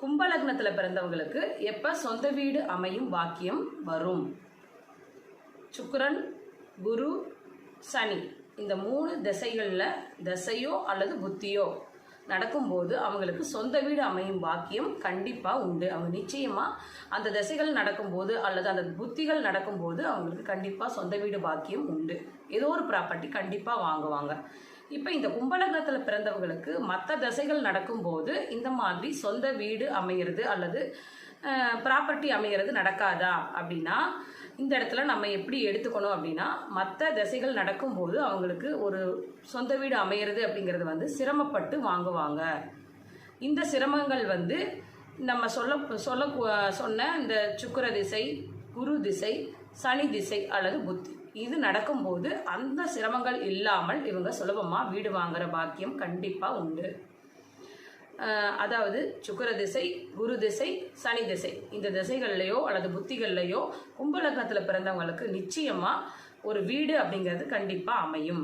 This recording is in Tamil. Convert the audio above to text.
கும்பலக்னத்தில் பிறந்தவங்களுக்கு எப்போ சொந்த வீடு அமையும் வாக்கியம் வரும்? சுக்கரன் குரு சனி. இந்த மூணு திசைகளில் திசையோ அல்லது புத்தியோ. நடக்கும்போது அவங்களுக்கு சொந்த வீடு அமையும் பாக்கியம் கண்டிப்பாக உண்டு. அவங்க நிச்சயமாக அந்த திசைகள் நடக்கும்போது அல்லது அந்த புத்திகள் நடக்கும்போது அவங்களுக்கு கண்டிப்பாக சொந்த வீடு பாக்கியம் உண்டு. ஏதோ ஒரு ப்ராப்பர்ட்டி கண்டிப்பாக வாங்குவாங்க. இப்போ இந்த கும்பலகத்தில் பிறந்தவங்களுக்கு மற்ற திசைகள் நடக்கும்போது இந்த மாதிரி சொந்த வீடு அமையிறது அல்லது ப்ராப்பர்ட்டி அமையிறது நடக்காதா அப்படின்னா இந்த இடத்துல நம்ம எப்படி எடுத்துக்கணும் அப்படின்னா மற்ற திசைகள் நடக்கும்போது அவங்களுக்கு ஒரு சொந்த வீடு அமையிறது அப்படிங்கிறது வந்து சிரமப்பட்டு வாங்குவாங்க. இந்த சிரமங்கள் வந்து நம்ம சொல்ல சொல்ல சொன்ன இந்த சுக்கிர திசை குரு திசை சனி திசை அல்லது புத்தி. இது நடக்கும்போது அந்த சிரமங்கள் இல்லாமல் இவங்க சுலபமாக வீடு வாங்குற பாக்கியம் கண்டிப்பாக உண்டு. அதாவது சுக்கர திசை குரு திசை சனி திசை. இந்த திசைகள்லையோ அல்லது புத்திகள்லையோ கும்பலக்கத்தில் பிறந்தவங்களுக்கு நிச்சயமாக ஒரு வீடு அப்படிங்கிறது கண்டிப்பாக அமையும்.